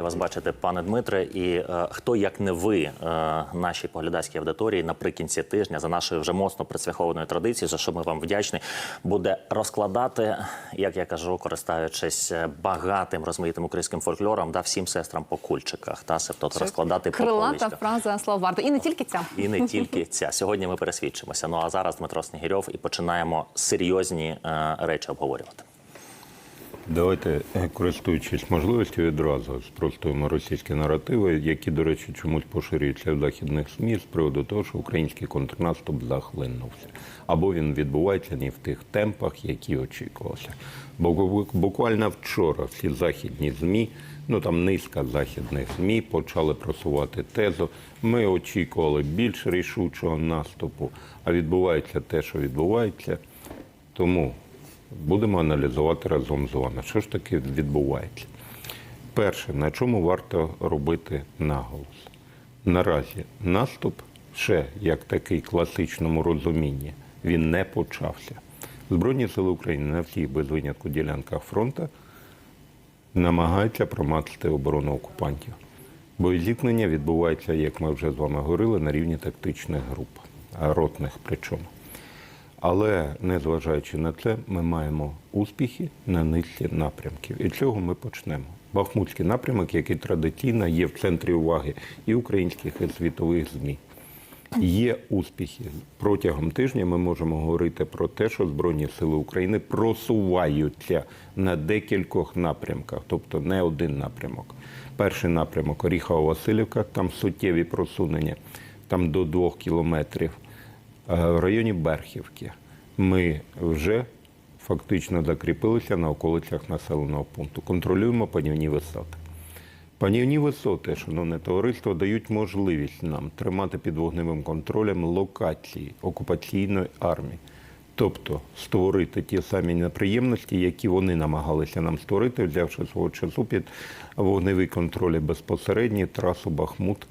Вас бачити, пане Дмитре, і е, хто як не ви, е, нашій поглядацькій аудиторії, наприкінці тижня за нашою вже моцно присвяхованою традицією, за що ми вам вдячні, буде розкладати, як я кажу, користуючись е, багатим розмаїтим українським фольклором, да всім сестрам по кульчиках, та себто розкладати крилата фраза слова варто. І не тільки ця. І не тільки ця. Сьогодні ми пересвідчимося. Ну а зараз Дмитро Снігирьов і починаємо серйозні е, речі обговорювати. Давайте, е, користуючись можливістю, відразу спростуємо російські наративи, які, до речі, чомусь поширюються в західних СМІ з приводу того, що український контрнаступ захлинувся. Або він відбувається не в тих темпах, які очікувалося. Бо буквально вчора всі західні ЗМІ, ну там низка західних ЗМІ почали просувати тезу. Ми очікували більш рішучого наступу, а відбувається те, що відбувається. Тому будемо аналізувати разом з вами, що ж таки відбувається. Перше, на чому варто робити наголос. Наразі наступ ще як такий класичному розумінні, він не почався. Збройні сили України на всіх без винятку ділянках фронту намагаються промацати оборону окупантів. Боєзіткнення відбувається, як ми вже з вами говорили, на рівні тактичних груп, ротних причому. Але незважаючи на це, ми маємо успіхи на низці напрямків. І цього ми почнемо. Бахмутський напрямок, який традиційно є в центрі уваги і українських, і світових ЗМІ. Є успіхи протягом тижня. Ми можемо говорити про те, що Збройні Сили України просуваються на декількох напрямках, тобто не один напрямок. Перший напрямок Оріхова-Василівка, там суттєві просунення, там до двох кілометрів. Е, В районі Берхівки ми вже фактично закріпилися на околицях населеного пункту. Контролюємо панівні висоти. Панівні висоти, шановне товариство, дають можливість нам тримати під вогневим контролем локації окупаційної армії. Тобто створити ті самі неприємності, які вони намагалися нам створити, взявши свого часу під вогневий контроль безпосередній трасу Бахмут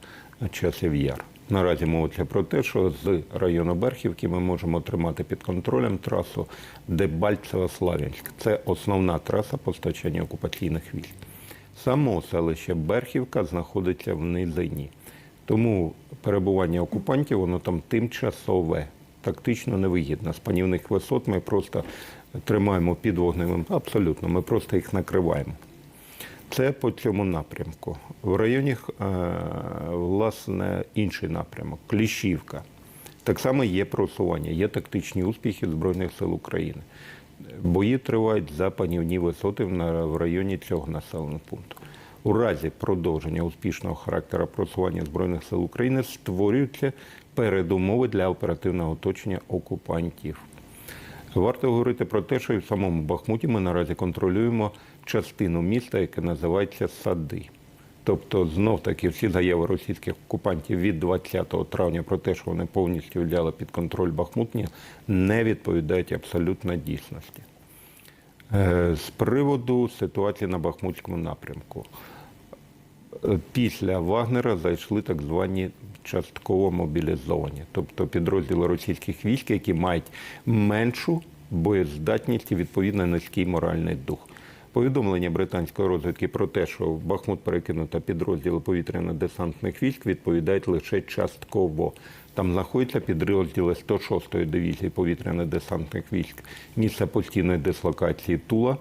часів Яр. Наразі мовиться про те, що з району Берхівки ми можемо тримати під контролем трасу Дебальцево-Славянськ. Це основна траса постачання окупаційних військ. Само селище Берхівка знаходиться в низині. Тому перебування окупантів воно там тимчасове, тактично невигідно. З панівних висот ми просто тримаємо під вогневим. Абсолютно, ми просто їх накриваємо. Це по цьому напрямку. В районі, е, власне, інший напрямок Кліщівка. Так само є просування, є тактичні успіхи Збройних сил України. Бої тривають за панівні висоти в районі цього населеного пункту. У разі продовження успішного характера просування Збройних сил України створюються передумови для оперативного оточення окупантів. Варто говорити про те, що і в самому Бахмуті ми наразі контролюємо частину міста, яке називається Сади. Тобто, знов таки всі заяви російських окупантів від 20 травня про те, що вони повністю взяли під контроль Бахмутні, не відповідають абсолютно дійсності. Е, З приводу ситуації на Бахмутському напрямку. Е, Після Вагнера зайшли так звані частково мобілізовані, тобто підрозділи російських військ, які мають меншу боєздатність і відповідно низький моральний дух. Повідомлення британської розвідки про те, що в Бахмут перекинуто підрозділи повітряно-десантних військ, відповідають лише частково. Там знаходяться підрозділи 106-ї дивізії повітряно-десантних військ місця постійної дислокації Тула,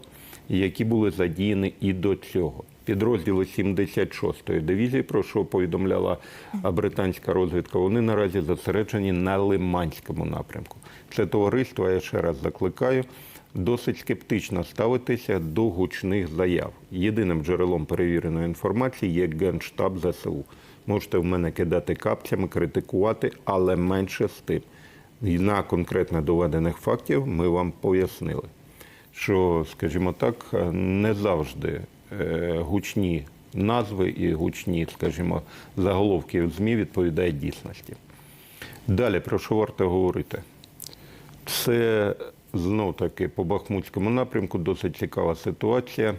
які були задіяні і до цього. Підрозділи 76-ї дивізії, про що повідомляла британська розвідка, вони наразі зосереджені на Лиманському напрямку. Це товариство, я ще раз закликаю, досить скептично ставитися до гучних заяв. Єдиним джерелом перевіреної інформації є Генштаб ЗСУ. Можете в мене кидати капцями, критикувати, але менше з тим. На конкретно доведених фактів ми вам пояснили, що, скажімо так, не завжди е, гучні назви і гучні, скажімо, заголовки в ЗМІ відповідають дійсності. Далі, про що варто говорити? Це знов таки по Бахмутському напрямку досить цікава ситуація.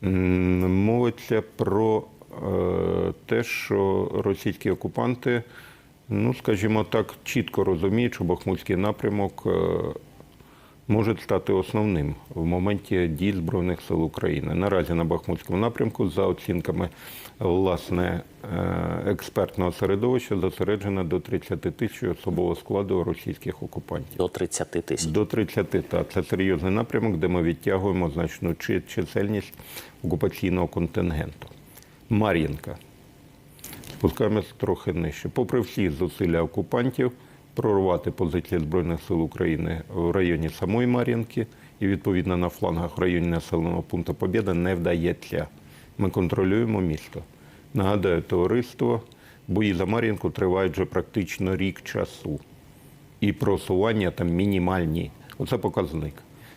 Мовиться про е, те, що російські окупанти, ну скажімо так, чітко розуміють, що Бахмутський напрямок е, може стати основним в моменті дій Збройних сил України. Наразі на Бахмутському напрямку, за оцінками власне е, експертного середовища, зосереджено до 30 тисяч особового складу російських окупантів. До 30 тисяч. До 30, та це серйозний напрямок, де ми відтягуємо значну чисельність окупаційного контингенту. Мар'їнка. Спускаємось трохи нижче. Попри всі зусилля окупантів прорвати позиції Збройних сил України в районі самої Мар'їнки і відповідно на флангах в районі населеного пункту Побєда не вдається. Ми контролюємо місто. Нагадаю, товариство, бої за Мар'їнку тривають вже практично рік часу і просування там мінімальні. Оце показник.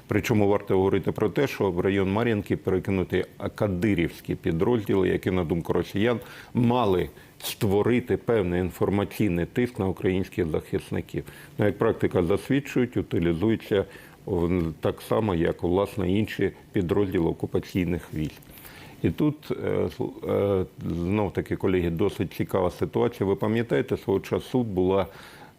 Причому варто говорити про те, що в район Мар'їнки перекинути кадирівські підрозділи, які, на думку росіян, мали створити певний інформаційний тиск на українських захисників. Ну, як практика засвідчують, утилізуються так само, як власне інші підрозділи окупаційних військ. І тут е, знов таки, колеги, досить цікава ситуація. Ви пам'ятаєте, свого часу була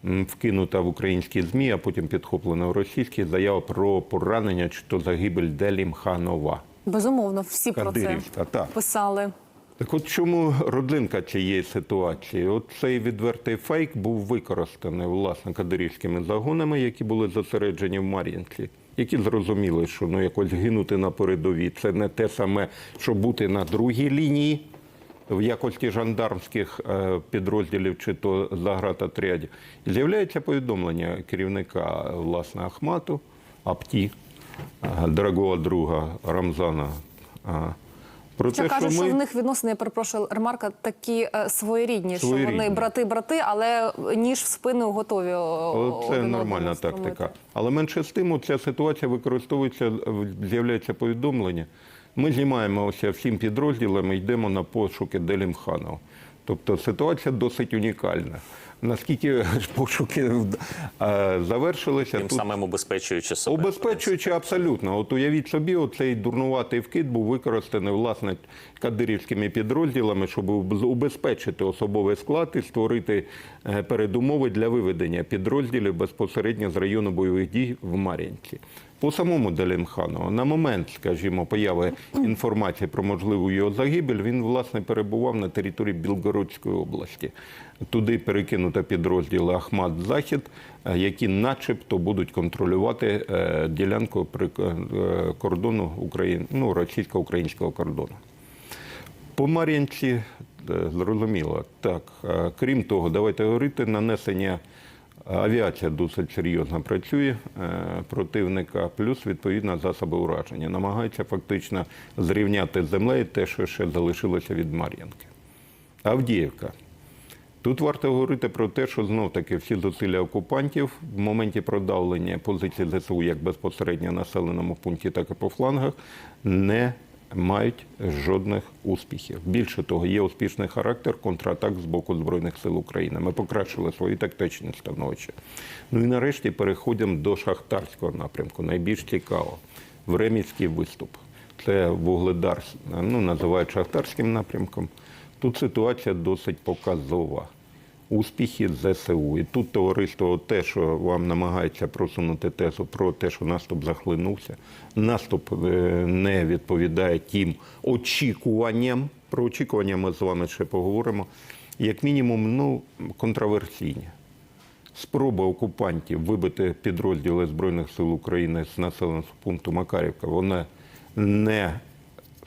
вкинута в українські ЗМІ, а потім підхоплена в російські заява про поранення чи то загибель Делімханова. Безумовно, всі про це так. писали. Так от чому родзинка цієї ситуації? От цей відвертий фейк був використаний власне кадирівськими загонами, які були зосереджені в Мар'їнці, які зрозуміли, що ну якось гинути на передовій це не те саме, що бути на другій лінії в якості жандармських е, підрозділів чи то заградотрядів. З'являється повідомлення керівника власне Ахмату, Апті, е, дорогого друга Рамзана. Е, Про те, кажуть, що що в них відносини, я перепрошую, ремарка такі е, своєрідні, що вони брати-брати, але ніж в спину готові. о, Це нормальна тактика. Але менше з тим, ця ситуація використовується, з'являється повідомлення. Ми знімаємося всім підрозділам і йдемо на пошуки Делімханова. Тобто ситуація досить унікальна. Наскільки пошуки е, завершилися, Тим тут самим убезпечуючи себе. Обезпечуючи абсолютно. От уявіть собі, оцей дурнуватий вкид був використаний власне кадирівськими підрозділами, щоб убезпечити особовий склад і створити е, передумови для виведення підрозділів безпосередньо з району бойових дій в Мар'їнці. По самому Делімханову, на момент, скажімо, появи інформації про можливу його загибель, він власне перебував на території Білгородської області. Туди перекинуто підрозділи Ахмат Захід, е, які, начебто, будуть контролювати е, ділянку при е, кордону України, ну, російсько-українського кордону. По Мар'їнці е, зрозуміло. Так, крім того, давайте говорити, нанесення авіація досить серйозно працює е, противника, плюс відповідно засоби ураження. Намагаються фактично зрівняти з землею те, що ще залишилося від Мар'їнки. Авдіївка. Тут варто говорити про те, що знов таки всі зусилля окупантів в моменті продавлення позицій ЗСУ як безпосередньо населеному пункті, так і по флангах не мають жодних успіхів. Більше того, є успішний характер контратак з боку Збройних сил України. Ми покращили свої тактичні становища. Ну і нарешті переходимо до шахтарського напрямку. Найбільш цікаво. Времівський виступ. Це Вугледар, ну, називають шахтарським напрямком. Тут ситуація досить показова. Успіхи ЗСУ. І тут товариство, те, що вам намагається просунути тезу про те, що наступ захлинувся, наступ е, не відповідає тим очікуванням. Про очікування ми з вами ще поговоримо. Як мінімум, ну, контроверсійні. Спроба окупантів вибити підрозділи Збройних сил України з населеного пункту Макарівка, вона не,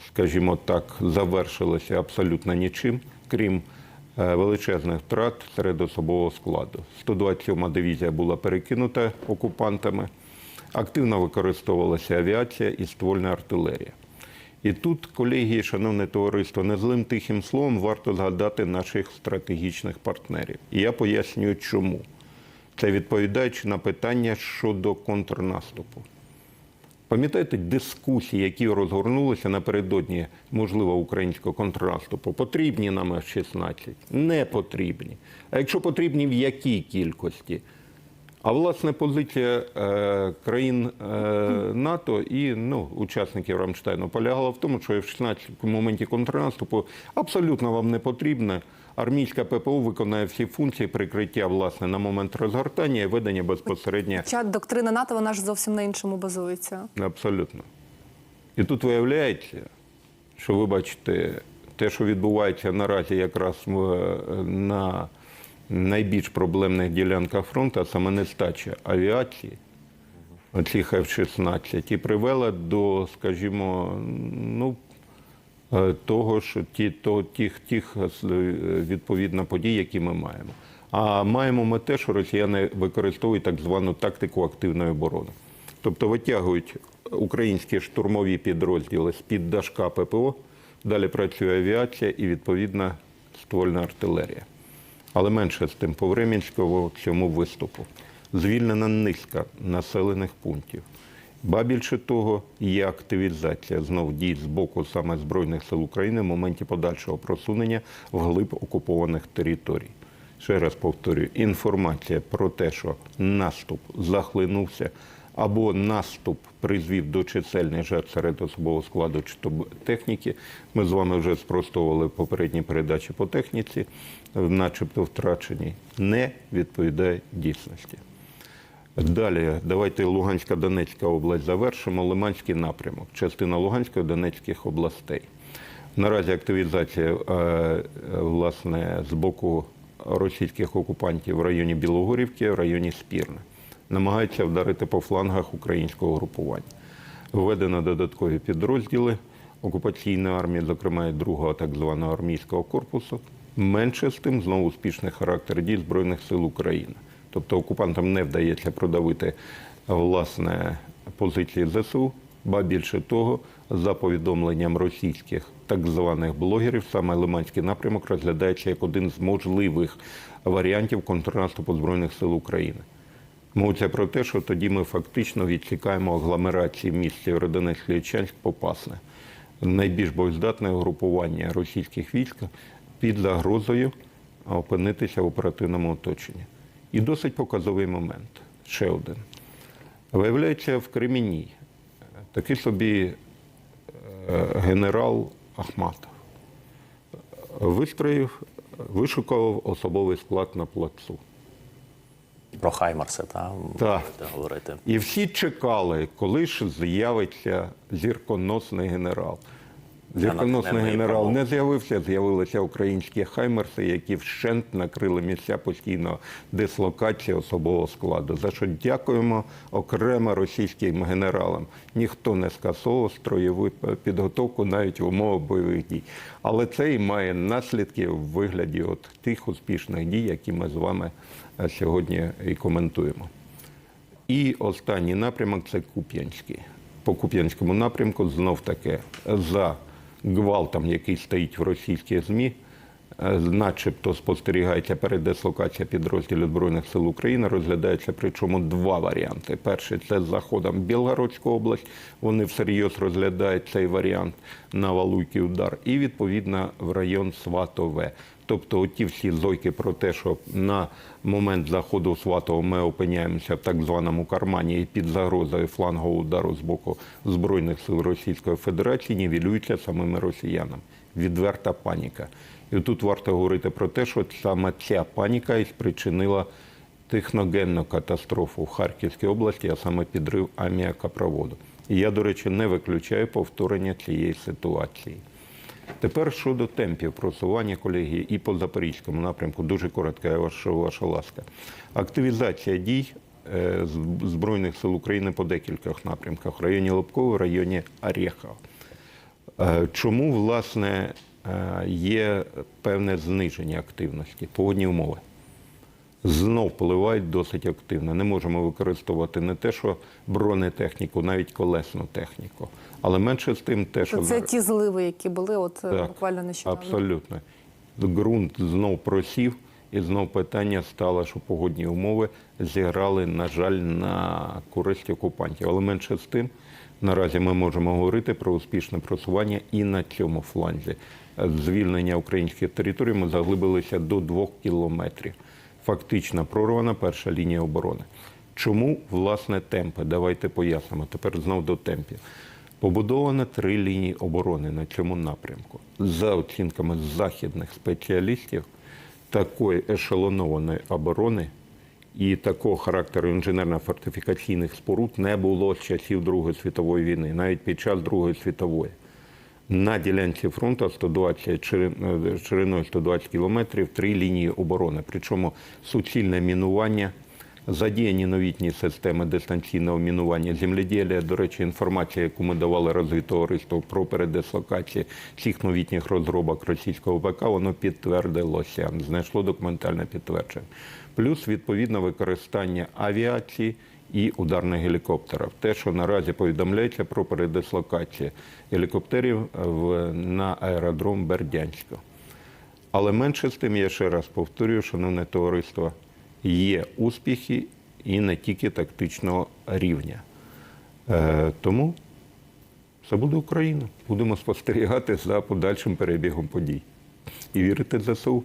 скажімо так, завершилася абсолютно нічим, крім величезних втрат серед особового складу. 127-ма дивізія була перекинута окупантами, активно використовувалася авіація і ствольна артилерія. І тут, колеги, шановне товариство, не злим тихим словом варто згадати наших стратегічних партнерів. І я пояснюю, чому. Це відповідаючи на питання щодо контрнаступу. Пам'ятаєте дискусії, які розгорнулися напередодні, можливо, українського контрнаступу? Потрібні нам F-16? Не потрібні. А якщо потрібні, в якій кількості? А власне позиція е, країн е, НАТО і ну, учасників Рамштайну полягала в тому, що F-16 в моменті контрнаступу абсолютно вам не потрібна. Армійська ППО виконає всі функції прикриття власне на момент розгортання і ведення безпосередньо Ця доктрина НАТО вона ж зовсім на іншому базується. Абсолютно. І тут виявляється, що ви бачите, те, що відбувається наразі якраз на найбільш проблемних ділянках фронту, а саме нестача авіації, оцих F-16, і привела до, скажімо, ну, того, що ті, то, тих, тих е, відповідно подій, які ми маємо. А маємо ми те, що росіяни використовують так звану тактику активної оборони. Тобто витягують українські штурмові підрозділи з-під дашка ППО, далі працює авіація і відповідна ствольна артилерія. Але менше з тим, по Времінському цьому виступу звільнена низка населених пунктів. Ба більше того, є активізація знов дій з боку саме Збройних сил України в моменті подальшого просунення вглиб окупованих територій. Ще раз повторюю, інформація про те, що наступ захлинувся, або наступ призвів до чисельних жертв серед особового складу чи то техніки. Ми з вами вже спростовували в попередній передачі по техніці, начебто втрачені, не відповідає дійсності. Далі, давайте Луганська Донецька область завершимо. Лиманський напрямок, частина Луганської Донецьких областей. Наразі активізація е, власне з боку російських окупантів в районі Білогорівки, в районі Спірне. Намагаються вдарити по флангах українського групування. Введено додаткові підрозділи окупаційної армії, зокрема і другого так званого армійського корпусу. Менше з тим знову успішний характер дій Збройних сил України. Тобто окупантам не вдається продавити власне позиції ЗСУ, ба більше того, за повідомленням російських так званих блогерів, саме Лиманський напрямок розглядається як один з можливих варіантів контрнаступу Збройних сил України. Мовиться про те, що тоді ми фактично відсікаємо агломерації міст Сєвєродонецьк, Лічанськ, Попасне. Найбільш боєздатне угрупування російських військ під загрозою опинитися в оперативному оточенні. І досить показовий момент. Ще один. Виявляється, в Кремені такий собі е, генерал Ахматов вистроїв, вишукував особовий склад на плацу. Про Хаймарси, та Так. будете говорити. І всі чекали, коли ж з'явиться зірконосний генерал. Зірконосний генерал не з'явився, з'явилися українські хаймерси, які вщент накрили місця постійної дислокації особового складу. За що дякуємо окремо російським генералам. Ніхто не скасовував строєву підготовку навіть в умовах бойових дій. Але це і має наслідки в вигляді от тих успішних дій, які ми з вами е, сьогодні і коментуємо. І останній напрямок це Куп'янський. По Куп'янському напрямку знов таки за гвалтом, який стоїть в російських ЗМІ, е, начебто спостерігається передислокація підрозділів Збройних сил України. Розглядається причому два варіанти. Перший це з заходом в Білгородську область. Вони всерйоз розглядають цей варіант на Валуйкий удар, і відповідно в район Сватове. Тобто, оті всі зойки про те, що на момент заходу в Сватово ми опиняємося в так званому кармані і під загрозою флангового удару з боку Збройних сил Російської Федерації нівелюються самими росіянами. Відверта паніка. І тут варто говорити про те, що саме ця паніка і спричинила техногенну катастрофу в Харківській області, а саме підрив аміакопроводу. І я, до речі, не виключаю повторення цієї ситуації. Тепер щодо темпів просування колегії і по Запорізькому напрямку, дуже коротка ваша, ваша ласка. Активізація дій е, Збройних сил України по декількох напрямках в районі Лобково, в районі Орєхова. Е, Чому, власне, е, є певне зниження активності? Погодні умови. Знов впливають досить активно. Не можемо використовувати не те, що бронетехніку, навіть колесну техніку. Але менше з тим, те, що це ті зливи, які були от е, Так, буквально нещодавно. Абсолютно. Ґрунт знов просів, і знов питання стало, що погодні умови зіграли, на жаль, на користь окупантів. Але менше з тим, наразі ми можемо говорити про успішне просування і на цьому фланзі. Звільнення українських територій ми заглибилися до двох кілометрів. Фактично прорвана перша лінія оборони. Чому власне темпи? Давайте пояснимо. Тепер знов до темпів. Побудовано три лінії оборони на цьому напрямку. За оцінками західних спеціалістів, такої ешелонованої оборони і такого характеру інженерно-фортифікаційних споруд не було з часів Другої світової війни, навіть під час Другої світової. На ділянці фронту 120, ширин- е, шириною 120 кілометрів, три лінії оборони. Причому суцільне мінування, задіяні новітні системи дистанційного мінування земледілля. До речі, інформація, яку ми давали розвідтовариству про передислокації цих новітніх розробок російського ВК, воно підтвердилося, знайшло документальне підтвердження. Плюс відповідне використання авіації і ударних гелікоптерів. Те, що наразі повідомляється про передислокацію гелікоптерів на аеродром Бердянська. Але менше з тим, я ще раз повторюю, шановне товариство, є успіхи і не тільки тактичного рівня. Е, тому це буде Україна. Будемо спостерігати за подальшим перебігом подій і вірити в ЗСУ.